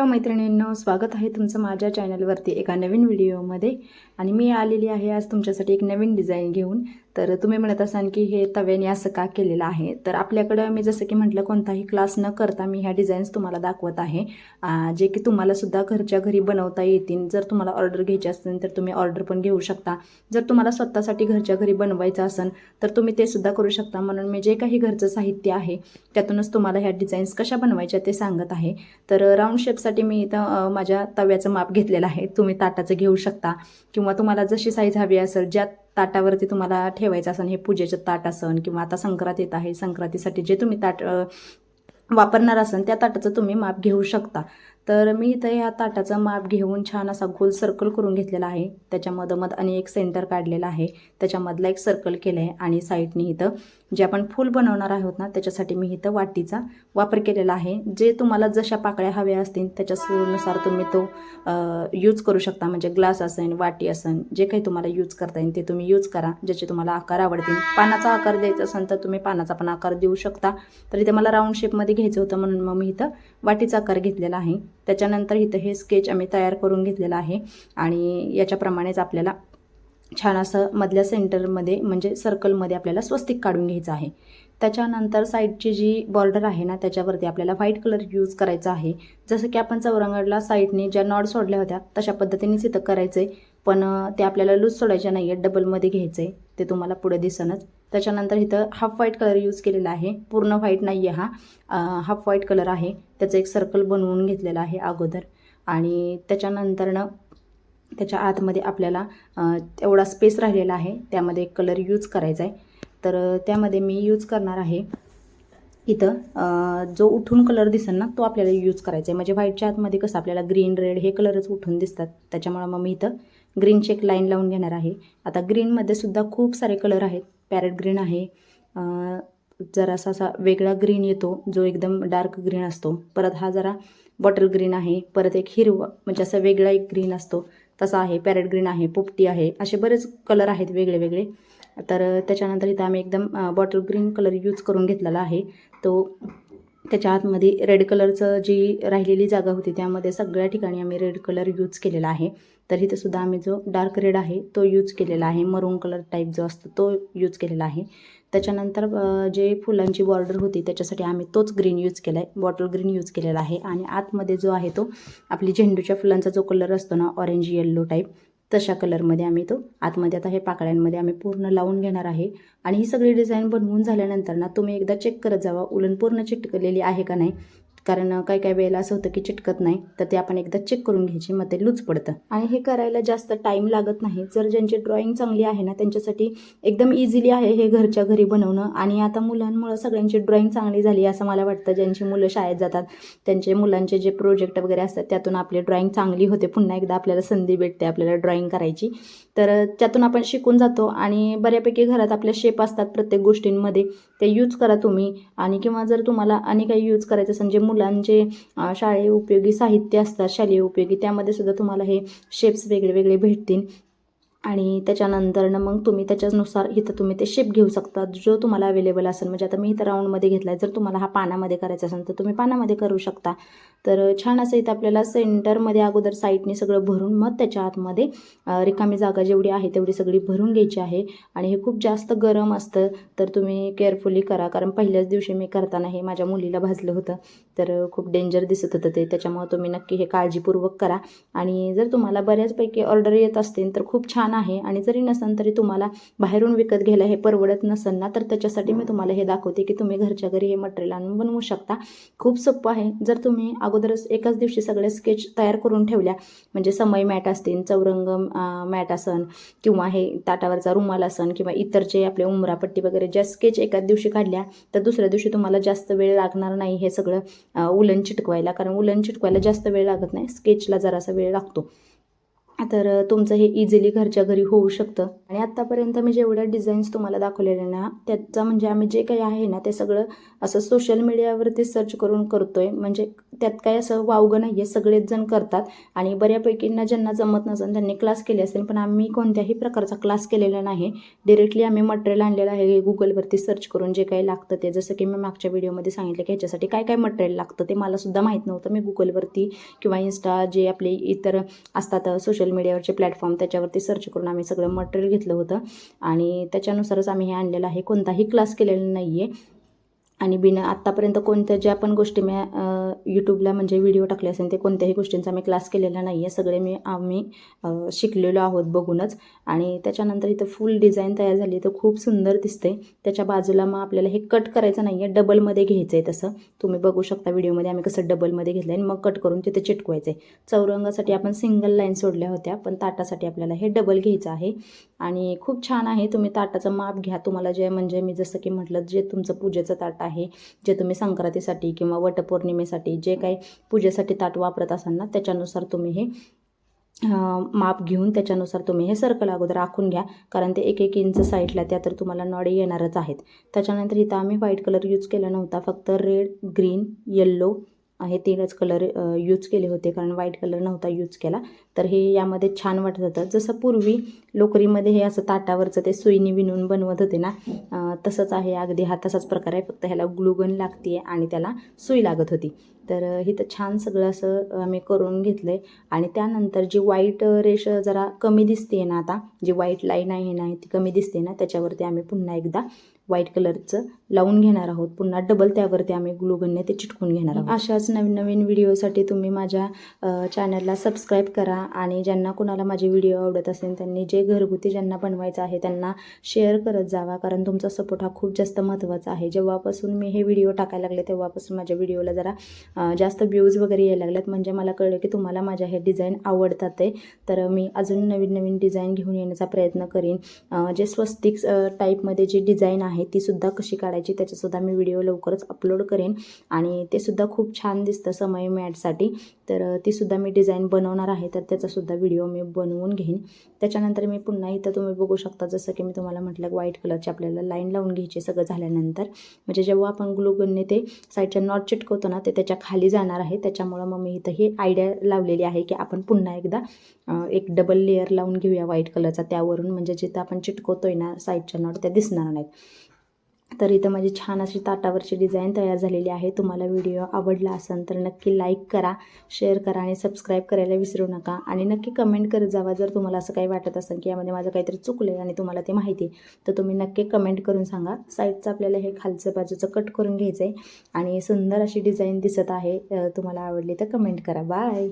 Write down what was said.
Hello मैत्रिणींनो स्वागत आहे तुमचं माझ्या चॅनलवरती एका नवीन व्हिडिओमध्ये आणि मी आलेली आहे आज तुमच्यासाठी एक नवीन डिझाईन घेऊन. तर तुम्ही म्हणत असाल की हे तव्याने असं का केलेलं आहे? तर आपल्याकडं मी जसं की म्हटलं कोणताही क्लास न करता मी ह्या डिझाईन्स तुम्हाला दाखवत आहे. जे की तुम्हाला सुद्धा घरच्या घरी बनवता येतील. जर तुम्हाला ऑर्डर घ्यायची असेल तर तुम्ही ऑर्डर पण घेऊ शकता. जर तुम्हाला स्वतःसाठी घरच्या घरी बनवायचं असेल तर तुम्ही ते सुद्धा करू शकता. म्हणून मी जे काही घरचं साहित्य आहे त्यातूनच तुम्हाला ह्या डिझाईन्स कशा बनवायच्या ते सांगत आहे. तर राऊंड शेपसाठी मी इथं माझ्या तव्याचं माप घेतलेलं आहे. तुम्ही ताटाचं घेऊ शकता. किंवा तुम्हाला जशी साईज हवी असेल ज्यात ताटावरती तुम्हाला ठेवायचं असेल हे पूजेचं ताट असन किंवा आता संक्रांत येत आहे संक्रांतीसाठी जे तुम्ही ताट वापरणार असाल त्या ताटाचं तुम्ही माप घेऊ शकता. तर मी इथं ह्या ताटाचं माप घेऊन छान असा गोल सर्कल करून घेतलेला आहे. त्याच्यामधोमध आणि एक सेंटर काढलेला आहे. त्याच्यामधला एक सर्कल केलं आहे आणि साईडने इथं जे आपण फूल बनवणार आहोत ना त्याच्यासाठी मी इथं वाटीचा वापर केलेला आहे. जे तुम्हाला जशा पाकळ्या हव्या असतील त्याच्यानुसार तुम्ही तो यूज करू शकता. म्हणजे ग्लास असेल वाटी असेल जे काही तुम्हाला यूज करता येईल ते तुम्ही यूज करा. ज्याचे तुम्हाला आकार आवडतील. पानाचा आकार द्यायचा असेल तर तुम्ही पानाचा पण आकार देऊ शकता. तर इथे मला राऊंड शेपमध्ये घ्यायचं होतं म्हणून मग मी इथं वाटीचा आकार घेतलेला आहे. त्याच्यानंतर इथं हे स्केच आम्ही तयार करून घेतलेलं आहे. आणि याच्याप्रमाणेच आपल्याला छान असं मधल्या सेंटरमध्ये म्हणजे सर्कलमध्ये आपल्याला स्वस्तिक काढून घ्यायचं आहे. त्याच्यानंतर साईडची जी बॉर्डर आहे ना त्याच्यावरती आपल्याला व्हाईट कलर यूज करायचा आहे. जसं की आपण चौरंगडला साईडने ज्या नॉड सोडल्या होत्या तशा पद्धतीनेच इथं करायचं आहे पण ते आपल्याला लूज सोडायच्या नाही आहेत डबलमध्ये घ्यायचं आहे ते तुम्हाला पुढे दिसनच त्याच्यानंतर इथं हाफ व्हाईट कलर यूज केलेला आहे. पूर्ण व्हाईट नाही आहे हा हाफ व्हाईट कलर आहे. त्याचं एक सर्कल बनवून घेतलेलं आहे अगोदर. आणि त्याच्यानंतरनं त्याच्या आतमध्ये आपल्याला एवढा तेवढा स्पेस राहिलेला आहे. त्यामध्ये कलर यूज करायचा आहे तर त्यामध्ये मी यूज करणार आहे इथं जो उठून कलर दिसेल ना तो आपल्याला यूज करायचा आहे म्हणजे व्हाईटच्या आतमध्ये कसं आपल्याला ग्रीन रेड हे कलरच उठून दिसतात. त्याच्यामुळं मग मी इथं ग्रीनची एक लाईन लावून घेणार आहे. आता ग्रीनमध्ये सुद्धा खूप सारे कलर आहेत. पॅरेट ग्रीन आहे. जरासा असा वेगळा ग्रीन येतो जो एकदम डार्क ग्रीन असतो. परत हा जरा बॉटल ग्रीन आहे. परत एक हिरवा म्हणजे असा वेगळा एक ग्रीन असतो. तसा आहे पॅरेट ग्रीन आहे पोपटी आहे. असे बरेच कलर आहेत वेगळे वेगळे. तर त्याच्यानंतर इथं आम्ही एकदम बॉटल ग्रीन कलर यूज करून घेतलेला आहे. तो त्याच्या आतमध्ये रेड कलरचं जी राहिलेली जागा होती त्यामध्ये सगळ्या ठिकाणी आम्ही रेड कलर यूज केलेला आहे. तर इथं सुद्धा आम्ही जो डार्क रेड आहे तो यूज केलेला आहे. मरून कलर टाईप जो असतो तो यूज केलेला आहे. त्याच्यानंतर जे फुलांची बॉर्डर होती त्याच्यासाठी आम्ही तोच ग्रीन यूज केला आहे बॉटल ग्रीन यूज केलेला आहे. आणि आतमध्ये जो आहे तो आपली झेंडूच्या फुलांचा जो कलर असतो ना ऑरेंज येल्लो टाईप तशा कलरमध्ये आम्ही तो आतमध्ये आता हे पाकळ्यांमध्ये आम्ही पूर्ण लावून घेणार आहे. आणि ही सगळी डिझाईन बनवून झाल्यानंतर ना तुम्ही एकदा चेक करत जावा उलन पूर्ण चिटकलेली आहे का नाही. कारण काही काही वेळेला असं होतं की चिटकत नाही तर ते आपण एकदा चेक करून घ्यायची मग ते लूज पडतं. आणि हे करायला जास्त टाईम लागत नाही. जर ज्यांची ड्रॉइंग चांगली आहे ना त्यांच्यासाठी एकदम इझिली आहे हे घरच्या घरी बनवणं. आणि आता मुलांमुळं सगळ्यांची ड्रॉइंग चांगली झाली असं मला वाटतं. ज्यांची मुलं शाळेत जातात त्यांचे मुलांचे जे प्रोजेक्ट वगैरे असतात त्यातून आपली ड्रॉइंग चांगली होते. पुन्हा एकदा आपल्याला संधी भेटते आपल्याला ड्रॉइंग करायची. तर त्यातून आपण शिकून जातो. आणि बऱ्यापैकी घरात आपल्या शेप असतात प्रत्येक गोष्टींमध्ये. ते यूज करा तुम्ही. आणि किंवा जर तुम्हाला आणि काही यूज करायचं असेल जे मुलांचे शाळे शाळेय उपयोगी साहित्य असतात शालेय उपयोगी. त्यामध्ये सुद्धा तुम्हाला हे शेप्स वेगळे वेगळे भेटतील. आणि त्याच्यानंतरनं मग तुम्ही त्याच्यानुसार इथं तुम्ही ते शेप घेऊ शकता. जो तुम्हाला अवेलेबल असेल. म्हणजे आता मी इथं राऊंडमध्ये घेतला आहे जर तुम्हाला हा पानामध्ये करायचा असेल तर तुम्ही पानामध्ये करू शकता. तर छान असं इथं आपल्याला सेंटरमध्ये अगोदर साईडने सगळं भरून मग त्याच्या आतमध्ये रिकामी जागा जेवढी आहे तेवढी सगळी भरून घ्यायची आहे. आणि हे खूप जास्त गरम असतं. तर तुम्ही केअरफुली करा. कारण पहिल्याच दिवशी मी करताना हे माझ्या मुलीला भाजलं होतं. तर खूप डेंजर दिसत होतं ते. त्याच्यामुळे तुम्ही नक्की हे काळजीपूर्वक करा. आणि जर तुम्हाला बऱ्याचपैकी ऑर्डर येत असतील तर खूप छान आहे. आणि जरी नसेल तरी तुम्हाला बाहेरून विकत घ्यायला हे परवडत नसेल ना तर त्याच्यासाठी मी तुम्हाला हे दाखवते की तुम्ही घरच्या घरी हे मटेरियल आणून बनवू शकता. खूप सोपं आहे. जर तुम्ही अगोदरच एकाच दिवशी सगळे स्केच तयार करून ठेवल्या म्हणजे समय मॅट असतील चौरंग मॅट असन किंवा हे ताटावरचा रुमाल असन किंवा इतर जे आपले उमरापट्टी वगैरे ज्या स्केच एकाच दिवशी काढल्या तर दुसऱ्या दिवशी तुम्हाला जास्त वेळ लागणार नाही हे सगळं. उलन चिटकवायला. कारण उलन चिटकवायला जास्त वेळ लागत नाही. स्केचला जरासा वेळ लागतो. तर तुमचं हे इझिली घरच्या घरी होऊ शकतं. आणि आत्तापर्यंत मी जेवढ्या डिझाईन्स तुम्हाला दाखवलेल्या ना त्याचा म्हणजे आम्ही जे काही आहे ना ते सगळं असं सोशल मीडियावरती सर्च करून करतोय. म्हणजे त्यात काय असं वावगं नाही आहे सगळेच जण करतात. आणि बऱ्यापैकींना ज्यांना जमत नसेल त्यांनी क्लास केले असेल पण आम्ही कोणत्याही प्रकारचा क्लास केलेला नाही. डिरेक्टली आम्ही मटेरियल आणलेलं आहे गुगलवरती सर्च करून जे काही लागतं ते. जसं की मी मागच्या व्हिडिओमध्ये सांगितलं की ह्याच्यासाठी काय काय मटेरियल लागतं ते मला सुद्धा माहीत नव्हतं. मी गुगलवरती किंवा इन्स्टा जे आपले इतर असतात सोशल मीडियावरचे प्लॅटफॉर्म त्याच्यावरती सर्च करून आम्ही सगळं मटेरियल घेतलं होतं. आणि त्याच्यानुसारच आम्ही हे आणलेलं आहे. कोणताही क्लास केलेला नाही आहे आणि बिना आत्तापर्यंत कोणत्या ज्या पण गोष्टी मी यूट्यूबला म्हणजे व्हिडिओ टाकले असेल ते कोणत्याही गोष्टींचा मी क्लास केलेला नाही आहे सगळे मी आम्ही शिकलेलो आहोत बघूनच. आणि त्याच्यानंतर इथं फुल डिझाईन तयार झाली. तर खूप सुंदर दिसते त्याच्या बाजूला मग आपल्याला हे कट करायचं नाही आहे डबलमध्ये घ्यायचं आहे तसं. तुम्ही बघू शकता व्हिडिओमध्ये आम्ही कसं डबलमध्ये घेतलं आणि मग कट करून तिथे चिटकवायचं आहे चौरंगासाठी आपण सिंगल लाईन सोडल्या होत्या पण ताटासाठी आपल्याला हे डबल घ्यायचं आहे. आणि खूप छान आहे. तुम्ही ताटाचं माप घ्या. तुम्हाला जे म्हणजे मी जसं की म्हटलं जे तुमचं पूजेचं ताट आहे जे तुम्ही संक्रांतीसाठी किंवा वटपौर्णिमेसाठी जे काही पूजेसाठी ताट वापरत असाल ना त्याच्यानुसार तुम्ही हे माप घेऊन त्याच्यानुसार तुम्ही हे सर्कल अगोदर आखून घ्या. कारण ते एक एक इंच साईडला त्या तर तुम्हाला नळे येणारच आहेत. त्याच्यानंतर इथं आम्ही व्हाईट कलर यूज केला नव्हता. फक्त रेड ग्रीन येल्लो हे तीनच कलर यूज केले होते. कारण व्हाईट कलर नव्हता यूज केला. तर हे यामध्ये छान वाटत होतं. जसं पूर्वी लोकरीमध्ये हे असं ताटावरचं ते सुईनी विणून बनवत होते ना तसंच आहे अगदी हा तसाच प्रकार आहे. फक्त ह्याला ग्लुगन लागते आणि त्याला सुई लागत होती. तर इथं छान सगळं असं आम्ही करून घेतलं आहे आणि त्यानंतर जी वाईट रेष जरा कमी दिसते ना आता जी व्हाईट लाईन आहे ना ती कमी दिसते ना त्याच्यावरती आम्ही पुन्हा एकदा व्हाईट कलरचं लावून घेणार आहोत. पुन्हा डबल त्यावरती आम्ही ग्लुगनने ते चिटकून घेणार आहोत. अशाच नवीन नवीन व्हिडिओसाठी तुम्ही माझ्या चॅनलला सबस्क्राईब करा. आणि ज्यांना कोणाला माझे व्हिडिओ आवडत असेल त्यांनी जे घरगुती ज्यांना बनवायचं आहे त्यांना शेअर करत जावा. कारण तुमचा सपोर्ट हा खूप जास्त महत्त्वाचा आहे. जेव्हापासून मी हे व्हिडिओ टाकायला लागले तेव्हापासून माझ्या व्हिडिओला जरा जास्त व्ह्यूज वगैरे यायला लागल्यात. म्हणजे मला कळलं की तुम्हाला माझ्या हे डिझाईन आवडतात आहे तर मी अजून नवीन नवीन डिझाईन घेऊन येण्याचा प्रयत्न करीन. जे स्वस्तिक टाईपमध्ये जी डिझाईन आहे तीसुद्धा कशी काढायची त्याच्यासुद्धा मी व्हिडिओ लवकरच अपलोड करेन. आणि ते सुद्धा खूप छान दिसतं समय मॅटसाठी तर तीसुद्धा मी डिझाईन बनवणार आहे तर त्याचासुद्धा व्हिडिओ मी बनवून घेईन. त्याच्यानंतर मी पुन्हा इथं तुम्ही बघू शकता जसं की मी तुम्हाला म्हटलं व्हाईट कलरची आपल्याला लाईन लावून घ्यायची सगळं झाल्यानंतर. म्हणजे जेव्हा आपण ग्लुगनने ते साईडच्या नॉट चिटकवतो ना ते त्याच्याखाली जाणार आहे. त्याच्यामुळं मग मी इथं ही आयडिया लावलेली आहे की आपण पुन्हा एकदा एक डबल लेअर लावून घेऊया व्हाईट कलरचा त्यावरून म्हणजे जिथं आपण चिटकवतोय ना साईडच्या नॉट त्या दिसणार नाहीत. तर इथं माझी छान अशी ताटावरची डिझाईन तयार झालेली आहे. तुम्हाला व्हिडिओ आवडला असेल तर नक्की लाईक करा शेअर करा आणि सबस्क्राईब करायला विसरू नका. आणि नक्की कमेंट करत जावा जर तुम्हाला असं काही वाटत असेल की यामध्ये माझं काहीतरी चुकलं आहे आणि तुम्हाला ते माहिती आहे तर तुम्ही नक्की कमेंट करून सांगा. साईडचं आपल्याला हे खालचं बाजूचं कट करून घ्यायचं आहे आणि सुंदर अशी डिझाईन दिसत आहे. तुम्हाला आवडली तर कमेंट करा. बाय